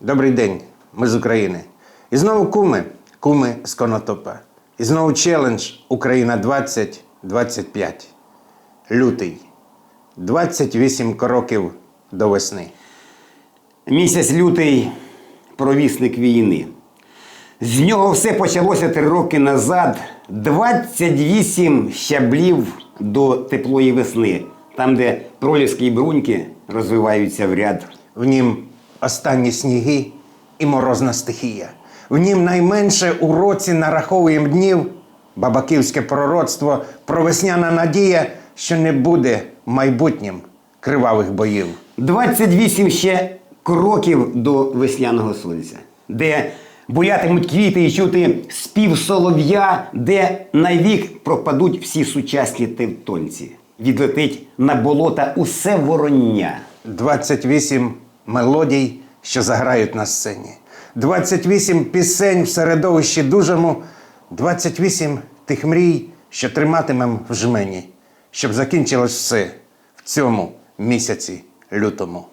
Добрий день, ми з України. І знову куми, куми з Конотопа. І знову челендж Україна 2025. Лютий. 28 кроків до весни. Місяць лютий провісник війни. З нього все почалося три роки назад. 28 щаблів до теплої весни, там, де проліски і бруньки розвиваються в ряд. В нім останні сніги і морозна стихія. В нім найменше у році нараховуємо днів бабаківське пророцтво про весняна надія, що не буде майбутнім кривавих боїв. 28 ще кроків до весняного сонця, де буятимуть квіти і чути спів солов'я, де навік пропадуть всі сучасні тевтонці. Відлетить на болота усе вороння. 28 мелодій, що заграють на сцені, 28 пісень в середовищі дужому, 28 тих мрій, що триматимем в жмені, щоб закінчилось все в цьому місяці лютому.